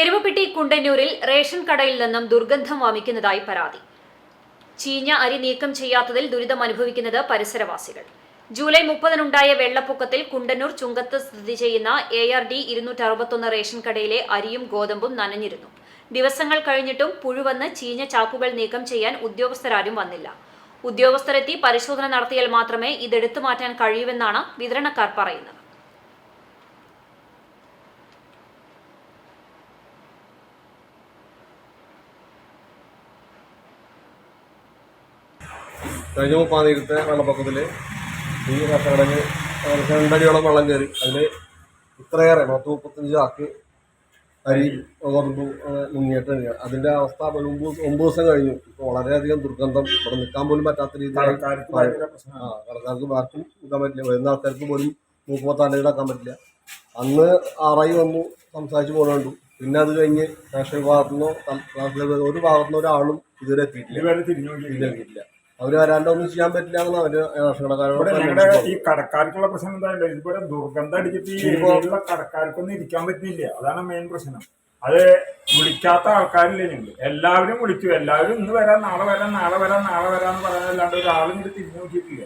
Erumapetty കുണ്ടന്നൂരിൽ ration കടയിൽ നിന്നും ദുർഗന്ധം വാമിക്കുന്നതായി പരാതി. ചീഞ്ഞ അരി നീക്കം ചെയ്യാത്തതിൽ ദുരിതം അനുഭവിക്കുന്നത് പരിസരവാസികൾ. ജൂലൈ മുപ്പതിനുണ്ടായ വെള്ളപ്പൊക്കത്തിൽ കുണ്ടന്നൂർ ചുങ്കത്ത് സ്ഥിതി ചെയ്യുന്ന എ ആർ ഡി ഇരുന്നൂറ്റി അറുപത്തൊന്ന് റേഷൻ കടയിലെ അരിയും ഗോതമ്പും നനഞ്ഞിരുന്നു. ദിവസങ്ങൾ കഴിഞ്ഞിട്ടും പുഴുവന്ന് ചീഞ്ഞ ചാക്കുകൾ നീക്കം ചെയ്യാൻ ഉദ്യോഗസ്ഥരാരും വന്നില്ല. ഉദ്യോഗസ്ഥരെത്തി പരിശോധന നടത്തിയാൽ മാത്രമേ ഇതെടുത്തു മാറ്റാൻ കഴിയൂവെന്നാണ് വിതരണക്കാർ പറയുന്നത്. കഴിഞ്ഞ മുപ്പാം തീരത്തെ വെള്ളപ്പൊക്കത്തിൽ ഈ കർഷകടങ്ങ് ഏകദേശം രണ്ടടിയോളം വെള്ളം കയറി. അതിൽ ഇത്രയേറെ പത്ത് മുപ്പത്തഞ്ച് ചാക്ക് അരി ഗോതമ്പും മുങ്ങിയിട്ട് അതിന്റെ അതിന്റെ അവസ്ഥ ഒമ്പത് ഒമ്പത് ദിവസം കഴിഞ്ഞു. ഇപ്പോൾ വളരെയധികം ദുർഗന്ധം. ഇവിടെ നിൽക്കാൻ പോലും പറ്റാത്ത രീതിയിൽ കടക്കാർക്ക് ആർക്കും നിൽക്കാൻ പറ്റില്ല. വരുന്ന ആൾക്കാർക്ക് പോലും മൂക്കുമ്പത്താണ്ട് കിടക്കാൻ പറ്റില്ല. അന്ന് ആറായി വന്നു സംസാരിച്ച് പോകുന്നുണ്ട് പിന്നെ അത് കഴിഞ്ഞ് രാഷ്ട്രീയ ഭാഗത്തുനിന്നോ തൽ- ഒരു ഭാഗത്തുനിന്നോ ഒരാളും ഇതുവരെ എത്തിയിട്ടില്ല. ഇതുവരെ തിരിഞ്ഞു. അവർ വരാണ്ട് ഒന്നും ചെയ്യാൻ പറ്റില്ല എന്ന് അവർ രാഷ്ട്രീയക്കാരോട് ഇവിടെ ഞങ്ങളുടെ ഈ കടക്കാർക്കുള്ള പ്രശ്നം എന്താ ഇതുപോലെ ദുർഗന്ധം അടിച്ചിട്ട് ഈ ഏരിയയിലുള്ള കടക്കാർക്കൊന്നും ഇരിക്കാൻ പറ്റില്ല അതാണ് മെയിൻ പ്രശ്നം. അത് വിളിക്കാത്ത ആൾക്കാരില്ലേ ഞങ്ങൾ എല്ലാവരും വിളിച്ചു. എല്ലാവരും ഇന്ന് വരാം നാളെ വരാം നാളെ വരാം നാളെ വരാം വരാന്ന് പറയാനല്ലാണ്ട് ഒരാളും കൂടി തിരിഞ്ഞു നോക്കിയിട്ടില്ല.